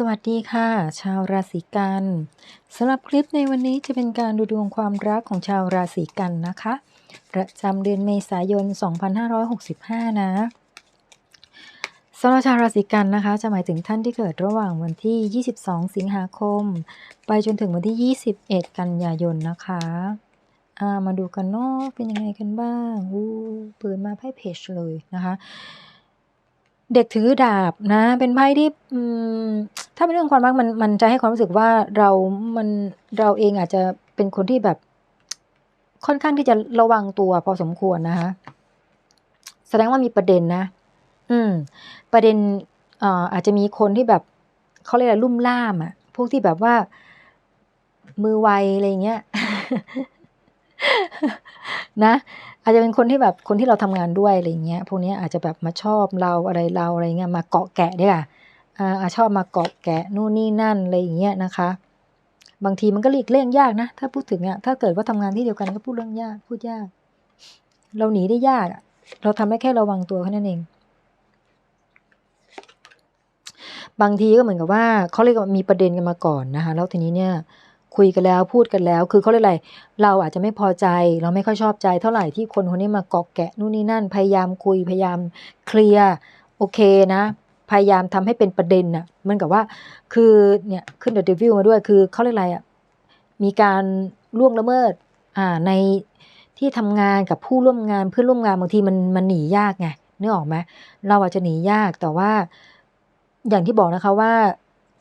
สวัสดีค่ะ ชาวราศีกันสำหรับคลิปในวันนี้จะเป็นการดูดวงความรักของชาวราศีกันนะคะ ประจำเดือนเมษายน 2565 นะสำหรับชาวราศีกันนะคะ จะหมายถึงท่านที่เกิดระหว่างวันที่ 22 สิงหาคม ไปจนถึงวันที่ 21 กันยายนนะคะามาดูกันเนาะเป็นยังไงกันบ้างอู้เปิดมาไพ่เพจเลยนะคะ เด็กถือดาบนะ เป็นไพ่ที่ถ้าเป็นเรื่องความรักมันมันจะให้ความรู้สึกว่าเรามันเราเองอาจจะเป็นคนที่แบบค่อนข้างที่จะระวังตัวพอสมควรนะคะ แสดงว่ามีประเด็นนะ อืม ประเด็นเอ่ออาจจะมีคนที่แบบเขาเรียกอะไรลุ่มล่ามอะพวกที่แบบว่า มือไวอะไรเงี้ย นะ อาจจะเป็นคนที่แบบคนที่เราทำงานด้วยอะไรเงี้ยพวกนี้อาจจะแบบมาชอบเราอะไรเราอะไรเงี้ยมาเกาะแกะด้วยอะอ่าชอบมาเกาะแกะนู่นนี่นั่นอะไรอย่างเงี้ยนะคะ บางทีมันก็หลีกเลี่ยงยากนะถ้าพูดถึงอะถ้าเกิดว่าทำงานที่เดียวกันก็พูดเรื่องยากพูดยาก เราหนีได้ยากอะเราทำได้แค่ระวังตัวแค่นั้นเองบางทีก็เหมือนกับว่าเขาเรียกว่ามีประเด็นกันมาก่อนนะคะ แล้วทีนี้เนี่ย คุยกันแล้วพูดกันแล้ว คือเขาเรียกอะไร เราอาจจะไม่พอใจ เราไม่ค่อยชอบใจเท่าไหร่ที่คนคนนี้มาเกาะแกะนู่นนี่นั่น พยายามคุยพยายามเคลียร์โอเคนะ พยายามทำให้เป็นประเด็นน่ะมันกับว่าคือเนี่ยขึ้นเดอะเดวิลมาด้วยคือเขาเรียกอะไรอะมีการล่วงละเมิดอ่าในที่ทำงานกับผู้ร่วมงานเพื่อนร่วมงานบางทีมันมันหนียากไงนึกออกไหมเราอาจจะหนียากแต่ว่าอย่างที่บอกนะคะว่า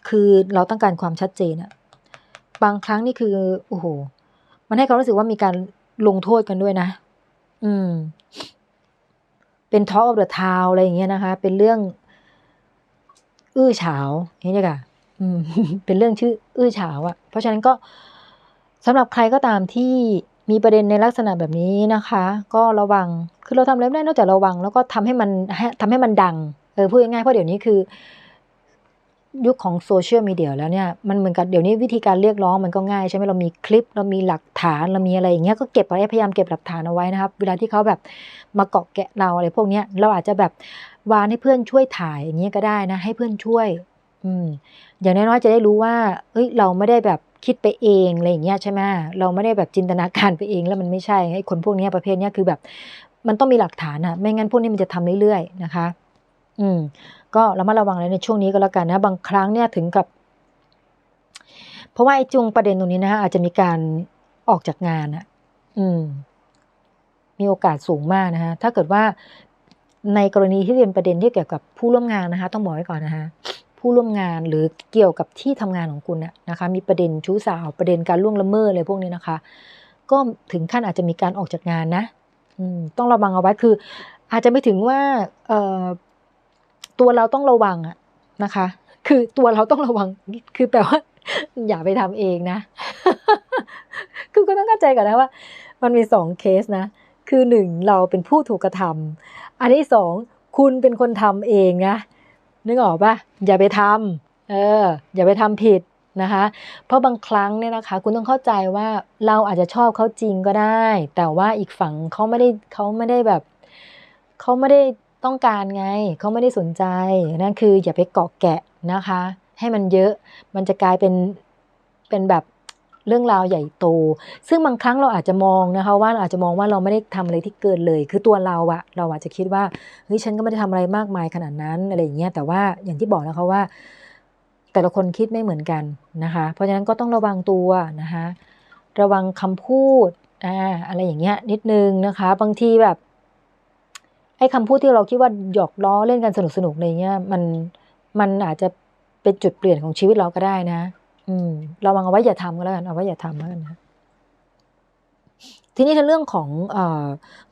คือเราต้องการความชัดเจนอะ บางครั้งนี่คือโอ้โหมันให้ความรู้สึกว่ามีการลงโทษกันด้วยนะ อืม เป็นท็อ k อ f เดอะทาวอะไรอย่างเงี้ยนะคะ เป็นเรื่อง อื้อเฉาวนี่เลยค่ะอืม เป็นเรื่องชื่อ อื้อเฉาอะ่ะ เพราะฉะนั้นก็สำหรับใครก็ตามที่มีประเด็นในลักษณะแบบนี้นะคะ ก็ระวัง คือเราทำอะไรไม่ได้นอกจากระวัง แล้วก็ทำให้มันทำให้มันดัง เออพูดง่ายๆเพราะเดี๋ยวนี้คือ ยุคของโซเชียลมีเดียแล้วเนี่ยมันเหมือนกับเดี๋ยวนี้วิธีการเรียกร้องมันก็ง่ายใช่ไหมเรามีคลิป เรามีหลักฐานเรามีอะไรอย่างเงี้ยก็เก็บไว้พยายามเก็บหลักฐานเอาไว้นะครับ เวลาที่เขาแบบมาเกาะแกะเราอะไรพวกเนี้ยเราอาจจะแบบวานให้เพื่อนช่วยถ่ายอย่างเงี้ยก็ได้นะให้เพื่อนช่วย อืมอย่างน้อยๆจะได้รู้ว่า เอ้ยเราไม่ได้แบบคิดไปเองอะไรอย่างเงี้ยใช่ไหมเราไม่ได้แบบจินตนาการไปเองแล้วมันไม่ใช่ไอ้คนพวกนี้ประเภทเนี้ยคือแบบ มันต้องมีหลักฐานอะไม่งั้นพวกนี้มันจะทำเรื่อยๆนะคะ อืม ก็ระมัดระวังเลยในช่วงนี้ก็แล้วกันนะ บางครั้งเนี่ยถึงกับ เพราะว่าไอ้จุงประเด็นตรงนี้นะฮะอาจจะมีการออกจากงานอะอืม มีโอกาสสูงมากนะคะถ้าเกิดว่าในกรณีที่เป็นประเด็นที่เกี่ยวกับผู้ร่วมงานนะคะ ต้องบอกไว้ก่อนนะคะผู้ร่วมงานหรือเกี่ยวกับที่ทำงานของคุณนะคะ มีประเด็นชู้สาวประเด็นการล่วงละเมิดอะไรพวกนี้นะคะ ก็ถึงขั้นอาจจะมีการออกจากงานนะอืมต้องระวังเอาไว้คือ อาจจะไม่ถึงว่าเอ่อ ตัวเราต้องระวังอะนะคะ คือตัวเราต้องระวัง คือแปลว่า อย่าไปทำเองนะ คือก็ต้องเข้าใจก่อนนะว่า มันมีสองเคสนะ คือหนึ่งเราเป็นผู้ถูกกระทำอันที่สองคุณเป็นคนทำเองนะ นึกออกปะอย่าไปทำเออ อย่าไปทำผิดนะคะ เพราะบางครั้งเนี่ยนะคะ คุณต้องเข้าใจว่าเราอาจจะชอบเขาจริงก็ได้ แต่ว่าอีกฝั่งเขาไม่ได้เขาไม่ได้แบบเขาไม่ได้ ต้องการไงเขาไม่ได้สนใจนั่นคืออย่าไปเกาะแกะนะคะ ให้มันเยอะมันจะกลายเป็นเป็นแบบเรื่องราวใหญ่โต ซึ่งบางครั้งเราอาจจะมองนะคะว่าเราอาจจะมองว่าเราไม่ได้ทำอะไรที่เกินเลย คือตัวเราอะเราอาจจะคิดว่าเฮ้ยฉันก็ไม่ได้ทำอะไรมากมายขนาดนั้นอะไรอย่างเงี้ยแต่ว่าอย่างที่บอกนะคะว่า แต่ละคนคิดไม่เหมือนกันนะคะ เพราะฉะนั้นก็ต้องระวังตัวนะคะ ระวังคำพูดอ่าอะไรอย่างเงี้ยนิดนึงนะคะ บางทีแบบ ไอ้คำพูดที่เราคิดว่าหยอกล้อเล่นกันสนุกสนุกอะไรเงี้ยมันมันอาจจะเป็นจุดเปลี่ยนของชีวิตเราก็ได้นะ อืมระวังเอาไว้อย่าทำก็แล้วกันเอาไว้อย่าทำแล้วกันนะทีนี้ในเรื่องของอ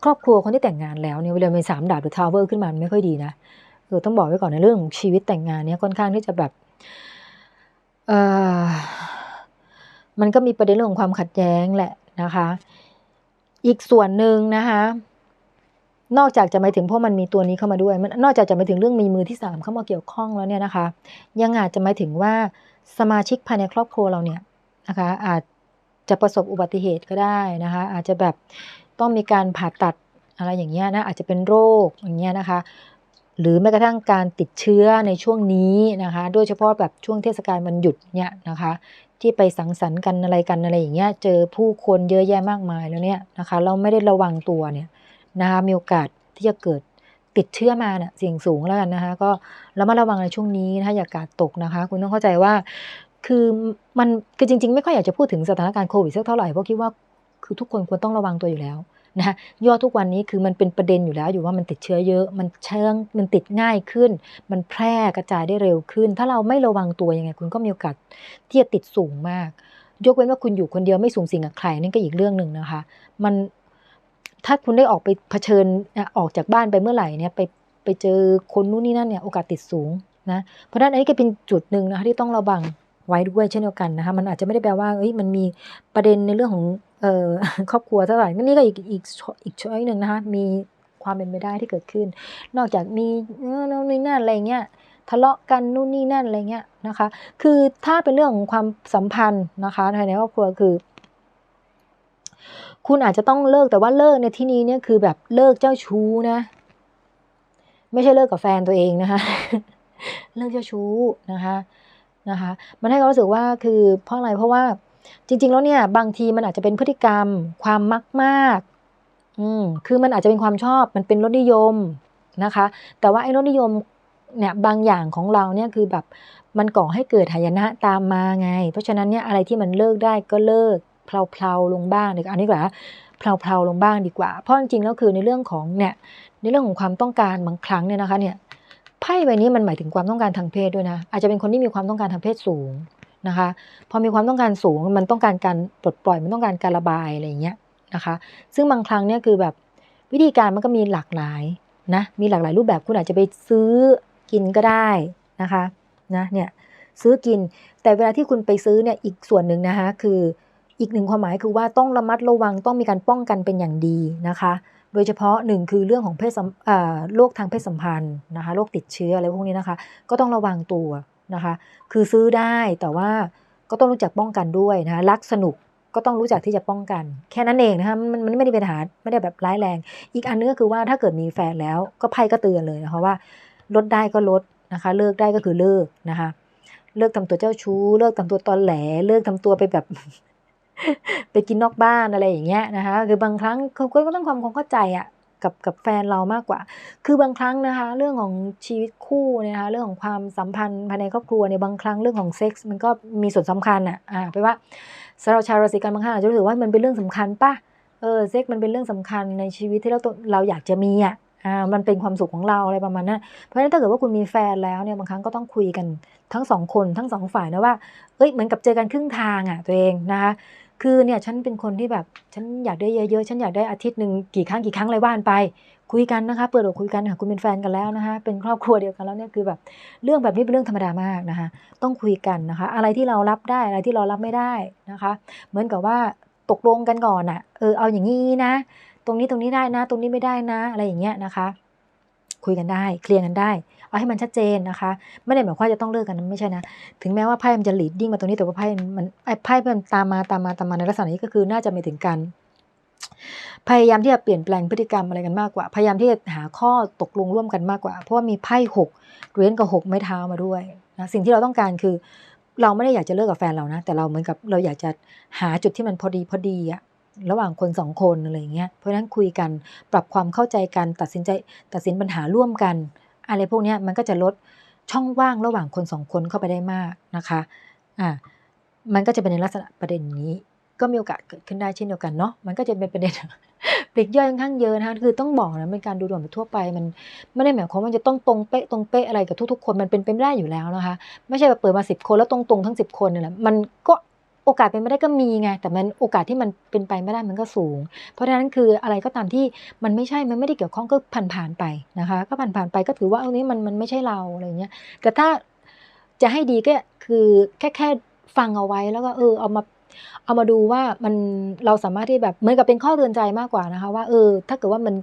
ครอบครัวคนที่แต่งงานแล้วเนี่ยเวลามีสามดาบหรือทาวเวอร์ขึ้นมาไม่ค่อยดีนะเออต้องบอกไว้ก่อนในเรื่องของชีวิตแต่งงานเนี่ยค่อนข้างที่จะแบบเออมันก็มีประเด็นเรื่องของความขัดแย้งแหละนะคะ อีกส่วนหนึ่งนะคะ นอกจากจะหมายถึงเพราะมันมีตัวนี้เข้ามาด้วย มันนอกจากจะหมายถึงเรื่องมีมือที่สามเข้ามาเกี่ยวข้องแล้วเนี่ยนะคะ ยังอาจจะหมายถึงว่าสมาชิกภายในครอบครัวเราเนี่ยนะคะอาจจะประสบอุบัติเหตุก็ได้นะคะ อาจจะแบบต้องมีการผ่าตัดอะไรอย่างเงี้ยนะอาจจะเป็นโรคอย่างเงี้ยนะคะ หรือแม้กระทั่งการติดเชื้อในช่วงนี้นะคะโดยเฉพาะแบบช่วงเทศกาลมันหยุดเนี่ยนะคะ ที่ไปสังสรรค์กันอะไรกันอะไรอย่างเงี้ยเจอผู้คนเยอะแยะมากมายแล้วเนี่ยนะคะ เราไม่ได้ระวังตัวเนี่ย นะคะมีโอกาสที่จะเกิดติดเชื้อมาเนี่ยเสี่ยงสูงแล้วกันนะคะ ก็เรามาระวังในช่วงนี้นะคะอย่ากาดตกนะคะ คุณต้องเข้าใจว่า คือมันคือจริง ๆ ไม่ค่อยอยากจะพูดถึงสถานการณ์โควิดสักเท่าไหร่เพราะคิดว่าคือทุกคนควรต้องระวังตัวอยู่แล้วนะคะยอดทุกวันนี้คือมันเป็นประเด็นอยู่แล้วอยู่ว่ามันติดเชื้อเยอะ มันเชื้อมันติดง่ายขึ้น มันแพร่กระจายได้เร็วขึ้น ถ้าเราไม่ระวังตัวยังไง คุณก็มีโอกาสที่จะติดสูงมาก ยกเว้นว่าคุณอยู่คนเดียวไม่สูงสิงกับใครนั่นก็อีกเรื่องหนึ่งนะคะ มัน ถ้าคุณได้ออกไปเผชิญออกจากบ้านไปเมื่อไหร่เนี่ยไปไปเจอคนนู้นนี่นั่นเนี่ยโอกาสติดสูงนะเพราะฉะนั้นอันนี้ก็เป็นจุดหนึ่งนะคะที่ต้องระวังไว้ด้วยเช่นเดียวกันนะคะมันอาจจะไม่ได้แปลว่าเอ้ยมันมีประเด็นในเรื่องของเอ่อครอบครัวเท่าไหร่นี่ก็อีกอีกอีกช้อยหนึ่งนะคะมีความเป็นไปได้ที่เกิดขึ้น นอกจากมีนู่นนี่นั่นอะไรเงี้ยทะเลาะกันนู่นนี่นั่นอะไรเงี้ยนะคะ คือถ้าเป็นเรื่องของความสัมพันธ์นะคะภายในครอบครัวคือ คุณอาจจะต้องเลิกแต่ว่าเลิกในที่นี้เนี่ยคือแบบเลิกเจ้าชู้นะ ไม่ใช่เลิกกับแฟนตัวเองนะคะ เลิกเจ้าชู้นะคะนะคะ มันให้เรารู้สึกว่าคือเพราะอะไรเพราะว่าจริง ๆ แล้วเนี่ย บางทีมันอาจจะเป็นพฤติกรรม ความมักมากอืมคือมันอาจจะเป็นความชอบมันเป็นรสนิยมนะคะ แต่ว่าไอ้รสนิยมเนี่ยบางอย่างของเราเนี่ยคือแบบมันก่อให้เกิดหายนะตามมาไง เพราะฉะนั้นเนี่ยอะไรที่มันเลิกได้ก็เลิก เพลาๆลงบ้างเดี๋ยวอันนี้กว่าเพลาๆลงบ้างดีกว่า เพราะจริงๆแล้วคือในเรื่องของเนี่ยในเรื่องของความต้องการบางครั้งเนี่ยนะคะเนี่ยไพ่ใบนี้มันหมายถึงความต้องการทางเพศด้วยนะ อาจจะเป็นคนที่มีความต้องการทางเพศสูงนะคะ พอมีความต้องการสูงมันต้องการการปลดปล่อยมันต้องการการระบายอะไรอย่างเงี้ยนะคะ ซึ่งบางครั้งเนี่ยคือแบบวิธีการมันก็มีหลากหลายนะมีหลากหลายรูปแบบคุณอาจจะไปซื้อกินก็ได้นะคะนะเนี่ยซื้อกินแต่เวลาที่คุณไปซื้อเนี่ยอีกส่วนหนึ่งนะคะคือ อีกหนึ่งความหมายคือว่าต้องระมัดระวังต้องมีการป้องกันเป็นอย่างดีนะคะ โดยเฉพาะหนึ่งคือเรื่องของเพศโรคทางเพศสัมพันธ์นะคะโรคติดเชื้ออะไรพวกนี้นะคะ ก็ต้องระวังตัวนะคะ คือซื้อได้แต่ว่าก็ต้องรู้จักป้องกันด้วยนะคะรักสนุกก็ต้องรู้จักที่จะป้องกัน แค่นั้นเองนะคะมันมันไม่ได้เป็นปัญหาไม่ได้แบบร้ายแรง อีกอันนึงก็คือว่าถ้าเกิดมีแฟนแล้วก็ไพ่ก็เตือนเลยนะคะว่าลดได้ก็ลดนะคะ เลิกได้ก็คือเลิกนะคะ เลิกทำตัวเจ้าชู้ เลิกทำตัวตอนแหล เลิกทำตัวไปแบบ ไปกินนอกบ้านอะไรอย่างเงี้ยนะคะคือบางครั้งเขาก็ต้องความเข้าใจอะกับกับแฟนเรามากกว่า คือบางครั้งนะคะ เรื่องของชีวิตคู่นะคะเรื่องของความสัมพันธ์ภายในครอบครัวเนี่ยบางครั้งเรื่องของเซ็กส์มันก็มีส่วนสำคัญอะอ่าไปว่าสำหรับชาวราศีกันบางครั้งอาจจะรู้สึกว่ามันเป็นเรื่องสำคัญป่ะเออเซ็กมันเป็นเรื่องสำคัญในชีวิตที่เราเราอยากจะมีอะ อ่ามันเป็นความสุขของเราอะไรประมาณนั้นเพราะฉะนั้นถ้าเกิดว่าคุณมีแฟนแล้วเนี่ยบางครั้งก็ต้องคุยกันทั้งสองคนทั้งสองฝ่ายนะว่าเอ้ยเหมือนกับเจอกันครึ่งทางอะตัวเองนะคะคือเนี่ยฉันเป็นคนที่แบบฉันอยากได้เยอะๆฉันอยากได้อาทิตย์หนึ่งกี่ครั้งกี่ครั้งอะไรว่านไป คุยกันนะคะเปิดอกคุยกันค่ะคุณเป็นแฟนกันแล้วนะคะเป็นครอบครัวเดียวกันแล้วเนี่ยคือแบบเรื่องแบบนี้เป็นเรื่องธรรมดามากนะคะ ต้องคุยกันนะคะ อะไรที่เรารับได้อะไรที่เรารับไม่ได้นะคะ เหมือนกับว่าตกลงกันก่อนอะ่ะเออเอาอย่างนี้นะ ตรงนี้ตรงนี้ได้นะ ตรงนี้ไม่ได้นะ อะไรอย่างเงี้ยนะคะ คุยกันได้ เคลียร์กันได้ เอาให้มันชัดเจนนะคะ ไม่ได้หมายความจะต้องเลิกกันไม่ใช่นะ ถึงแม้ว่าไพ่มันจะหลีดดิ้งมาตรงนี้แต่ว่าไพ่มันไอ้ไพ่มันตามมาตามมาตามมาในลักษณะนี้ก็คือน่าจะไม่ถึงกันพยายามที่จะเปลี่ยนแปลงพฤติกรรมอะไรกันมากกว่า พยายามที่จะหาข้อตกลงร่วมกันมากกว่า เพราะว่ามีไพ่หกเหรียญกับหกไม้เท้ามาด้วยนะสิ่งที่เราต้องการคือ เราไม่ได้อยากจะเลิกกับแฟนเรานะ แต่เราเหมือนกับเราอยากจะหาจุดที่มันพอดีพอดีอะ ระหว่างคนสองคนอะไรเงี้ย เพราะนั้นคุยกันปรับความเข้าใจกันตัดสินใจตัดสินปัญหาร่วมกัน อะไรพวกนี้มันก็จะลดช่องว่างระหว่างคนสองคนเข้าไปได้มากนะคะอ่ามันก็จะเป็นในลักษณะประเด็นนี้ ก็มีโอกาสเกิดขึ้นได้เช่นเดียวกันเนาะมันก็จะเป็นประเด็นปลีกย่อยค่อนข้างเยอะนะคะคือต้องบอกนะเป็นการดูดวงทั่วไป มันไม่ได้หมายความว่าจะต้องตรงเป๊ะตรงเป๊ะอะไรกับทุกๆคนมันเป็นไปไม่ได้อยู่แล้วนะคะ ไม่ใช่แบบเปิดมาสิบคนแล้วตรงๆทั้งสิบคนเนี่ยแหละมันก็ โอกาสเป็นไม่ได้ก็มีไง แต่มันโอกาสที่มันเป็นไปไม่ได้มันก็สูง เพราะฉะนั้นคืออะไรก็ตามที่มันไม่ใช่ มันไม่ได้เกี่ยวข้องก็ผ่านๆไปนะคะ ก็ผ่านๆไปก็ถือว่าเอานี้มันมันไม่ใช่เราอะไรเงี้ย แต่ถ้าจะให้ดีก็คือแค่แค่ฟังเอาไว้แล้วก็เออเอามาเอามาดูว่ามันเราสามารถที่แบบเหมือนกับเป็นข้อเตือนใจมากกว่านะคะ ว่าเออ ถ้าเกิดว่ามัน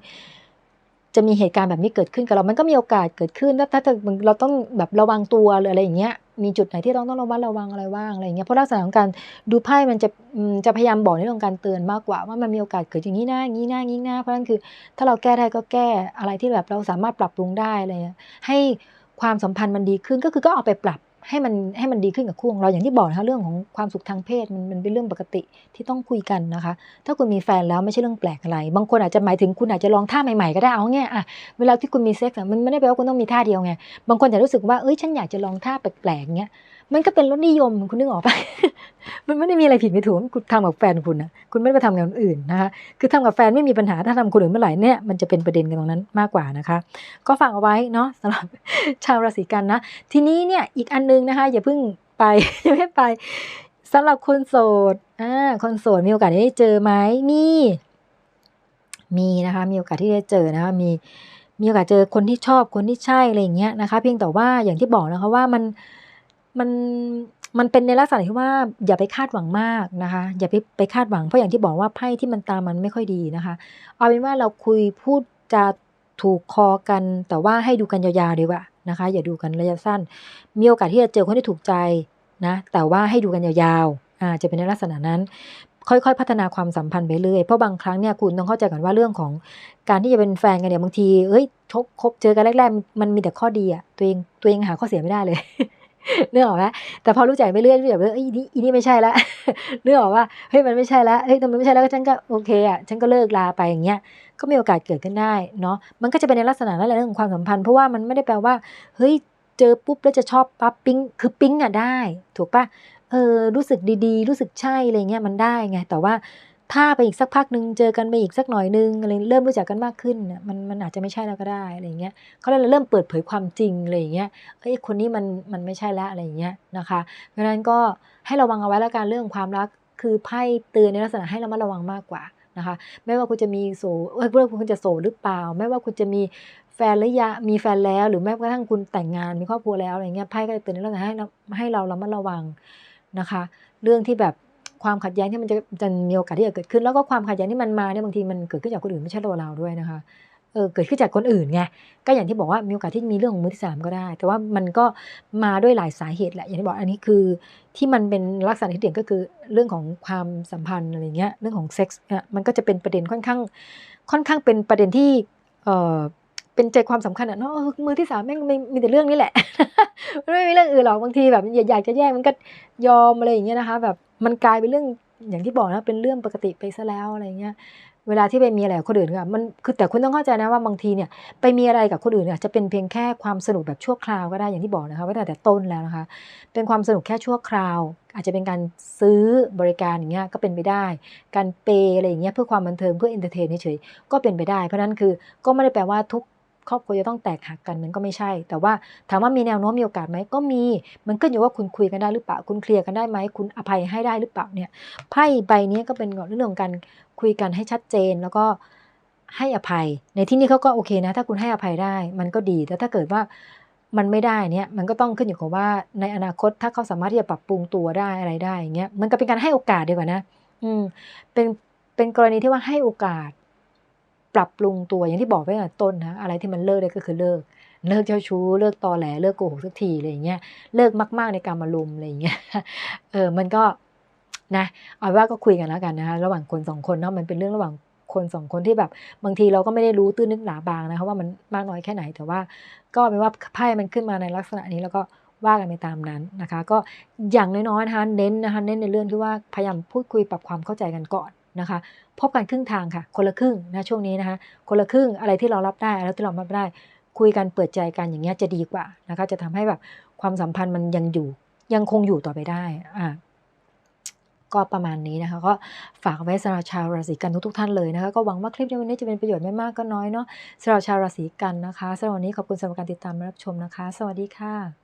จะมีเหตุการณ์แบบนี้เกิดขึ้นกับเรา มันก็มีโอกาสเกิดขึ้นแล้วถ้าเราต้องแบบระวังตัวหรืออะไรอย่างเงี้ย มีจุดไหนที่ต้องต้องระมัดระวังอะไรบ้างอะไรอย่างเงี้ยเพราะลักษณะของการดูไพ่มันจะจะพยายามบอกในเรื่องการเตือนมากกว่า ว่ามันมีโอกาสเกิดอย่างนี้นะอย่างนี้นะอย่างนี้นะเพราะฉะนั้นคือ ถ้าเราแก้ได้ก็แก้อะไรที่แบบเราสามารถปรับปรุงได้อะไรเงี้ยให้ความสัมพันธ์มันดีขึ้นก็คือก็เอาไปปรับ ให้มันให้มันดีขึ้นกับคู่ของเราอย่างที่บอกนะคะเรื่องของความสุขทางเพศมันมันเป็นเรื่องปกติที่ต้องคุยกันนะคะ ถ้าคุณมีแฟนแล้วไม่ใช่เรื่องแปลกอะไร บางคนอาจจะหมายถึงคุณอาจจะลองท่าใหม่ๆก็ได้เอาเงี้ยอะเวลาที่คุณมีเซ็กซ์มันไม่ได้แปลว่าคุณต้องมีท่าเดียวไงบางคนจะรู้สึกว่าเอ้ยฉันอยากจะลองท่าแปลกๆเงี้ย มันก็เป็นรสนิยมคุณนึกออกปะมันไม่ได้มีอะไรผิดไม่ถูกคุณทำกับแฟนคุณนะคุณไม่ได้ไปทำกับคนอื่นนะคะคือทำกับแฟนไม่มีปัญหาถ้าทำกับคนอื่นเมื่อไหร่เนี่ยมันจะเป็นประเด็นกันตรงนั้นมากกว่านะคะ ก็ฝากเอาไว้เนาะสำหรับชาวราศีกันนะ ทีนี้เนี่ยอีกอันนึงนะคะ อย่าเพิ่งไปยังไม่ไปสำหรับคนโสดอ่าคนโสดมีโอกาสได้เจอไหมมีมีนะคะ มีโอกาสที่ได้เจอนะคะมีมีโอกาสเจอคนที่ชอบคนที่ใช่อะไรอย่างเงี้ยนะคะ เพียงแต่ว่าอย่างที่บอกนะคะว่ามัน มันมันเป็นในลักษณะที่ว่าอย่าไปคาดหวังมากนะคะ อย่าไปไปคาดหวังเพราะอย่างที่บอกว่าไพ่ที่มันตามมันไม่ค่อยดีนะคะ เอาเป็นว่าเราคุยพูดจะถูกคอกัน แต่ว่าให้ดูกันยาวๆดีกว่านะคะ อย่าดูกันระยะสั้น มีโอกาสที่จะเจอคนที่ถูกใจนะแต่ว่าให้ดูกันยาวๆอ่าจะเป็นในลักษณะนั้น ค่อยๆ พัฒนาความสัมพันธ์ไปเรื่อยเพราะบางครั้งเนี่ยคุณต้องเข้าใจก่อนว่าเรื่องของการที่จะเป็นแฟนกันเนี่ยบางทีเอ้ยชกคบเจอกันแรกๆมันมีแต่ข้อดีอะตัวเองตัวเองหาข้อเสียไม่ได้เลย เรื่องออกไหมแต่พอรู้ใจไปเรื่อยรู้ใจไปเรื่อยอ้นี่อีนี่ไม่ใช่ละเรื่องออกว่าเฮ้ยมันไม่ใช่ละเฮ้ยทำไมไม่ใช่แล้วก็ฉันก็โอเคอะฉันก็เลิกลาไปอย่างเงี้ยก็มีโอกาสเกิดขึ้นได้เนาะมันก็จะเป็นในลักษณะนั้นแหละเรื่องของความสัมพันธ์เพราะว่ามันไม่ได้แปลว่าเฮ้ยเจอปุ๊บแล้วจะชอบปั๊บปิ๊งคือปิ๊งอะได้ ถูกปะเออรู้สึกดีๆ รู้สึกใช่อะไรเงี้ยมันได้ไงแต่ว่า ถ้าไปอีกสักพักหนึ่งเจอกันไปอีกสักหน่อยนึงอะไรเริ่มรู้จักกันมากขึ้นเนี่ยมันมันอาจจะไม่ใช่แล้วก็ได้อะไรเงี้ยเขาเลยเริ่มเปิดเผยความจริงอะไรเงี้ยเอ้ยคนนี้มันมันไม่ใช่แล้วอะไรเงี้ยนะคะเพราะฉะนั้นก็ให้ระวังเอาไว้แล้วกันเรื่องความรักคือไพ่เตือนในลักษณะให้ระมัดระวังมากกว่านะคะไม่ว่าคุณจะมีโสเอ้ยเรื่องคุณจะโสหรือเปล่า ไม่ว่าคุณจะมีแฟนหรือยังมีแฟนแล้วหรือแม้กระทั่งคุณแต่งงานมีครอบครัวแล้วอะไรเงี้ยไพ่ก็จะเตือนในเรื่องให้เราให้เราระมัดระวังนะคะ เรื่องที่แบบ ความขัดแย้งที่มันจะจะมีโอกาสที่จะเกิดขึ้น แล้วก็ความขัดแย้งที่มันมาเนี่ยบางทีมันเกิดขึ้นจากคนอื่นไม่ใช่ตัวเราด้วยนะคะเออเกิดขึ้นจากคนอื่นไงก็อย่างที่บอกว่ามีโอกาสที่มีเรื่องของมือที่สามก็ได้ แต่ว่ามันก็มาด้วยหลายสาเหตุแหละอย่างที่บอกอันนี้คือที่มันเป็นลักษณะที่เด่นก็คือเรื่องของความสัมพันธ์อะไรเงี้ยเรื่องของเซ็กซ์เนี่ยมันก็จะเป็นประเด็นค่อนข้างค่อนข้างเป็นประเด็นที่เออ เป็นใจความสำคัญอะเนาะมือที่สามแม่งมีมีแต่เรื่องนี้แหละไม่มีเรื่องอื่นหรอกบางทีแบบอยากจะแยกมันก็ยอมอะไรอย่างเงี้ยนะคะ แบบมันกลายเป็นเรื่องอย่างที่บอกนะเป็นเรื่องปกติไปซะแล้วอะไรเงี้ยเวลาที่ไปมีอะไรกับคนอื่นค่ะมันคือแต่คุณต้องเข้าใจนะว่าบางทีเนี่ยไปมีอะไรกับคนอื่นเนี่ยจะเป็นเพียงแค่ความสนุกแบบชั่วคราวก็ได้อย่างที่บอกนะคะว่าตั้แต่ต้นแล้วนะคะ เป็นความสนุกแค่ชั่วคราว อาจจะเป็นการซื้อบริการอย่างเงี้ยก็เป็นไปได้ การเปย์อะไรอย่างเงี้ยเพื่อความบันเทิงเพื่อเอนเตอร์เทนเฉยๆก็เป็นไปได้ เพราะนั้นคือก็ไม่ได้แปลว่าทุก ครอบครัวจะต้องแตกหักกันมันก็ไม่ใช่ แต่ว่าถามว่ามีแนวโน้มมีโอกาสไหมก็มี มันขึ้นอยู่ว่าคุณคุยกันได้หรือเปล่า คุณเคลียร์กันได้ไหมคุณอภัยให้ได้หรือเปล่าเนี่ยไพ่ใบนี้ก็เป็นเรื่องของการคุยกันให้ชัดเจนแล้วก็ให้อภัย ในที่นี้เขาก็โอเคนะ ถ้าคุณให้อภัยได้ มันก็ดี แต่ถ้าเกิดว่ามันไม่ได้เนี่ยมันก็ต้องขึ้นอยู่กับว่าในอนาคตถ้าเขาสามารถที่จะปรับปรุงตัวได้อะไรได้อย่างเงี้ยมันก็เป็นการให้โอกาสดีกว่านะ อืมเป็นเป็นกรณีที่ว่าให้โอกาส ปรับปรุงตัวอย่างที่บอกไว้ตั้งแต่ต้นนะอะไรที่มันเลิกได้ก็คือเลิก เลิกเจ้าชู้ เลิกตอแหลเลิกโกหกสักทีอะไรอย่างเงี้ยเลิกมาก ๆในการมาลุมอะไรอย่างเงี้ยเออมันก็นะเอาว่าก็คุยกันแล้วกันนะคะระหว่างคนสองคนเนาะมันเป็นเรื่องระหว่างคนสองคนที่แบบบางทีเราก็ไม่ได้รู้ตื้นนึกหนาบางนะคะว่ามันมากน้อยแค่ไหนแต่ว่า ก็เป็นว่าไพ่มันขึ้นมาในลักษณะนี้แล้วก็ว่ากันไปตามนั้นนะคะ ก็อย่างน้อยๆนะคะเน้นนะคะเน้นในเรื่องที่ว่าพยายามพูดคุยปรับความเข้าใจกันก่อน นะคะ พบกันครึ่งทางค่ะ คนละครึ่งนะช่วงนี้นะคะ คนละครึ่งอะไรที่เรารับได้อะไรที่เรารับได้ คุยกันเปิดใจกันอย่างเงี้ยจะดีกว่านะคะ จะทำให้แบบความสัมพันธ์มันยังอยู่ ยังคงอยู่ต่อไปได้อ่าก็ประมาณนี้นะคะ ก็ฝากไว้สำหรับชาวราศีกันทุกๆท่านเลยนะคะ ก็หวังว่าคลิปในวันนี้จะเป็นประโยชน์ไม่มากก็น้อยเนาะสำหรับชาวราศีกันนะคะสำหรับวันนี้ขอบคุณสำหรับการติดตามรับชมนะคะ สวัสดีค่ะ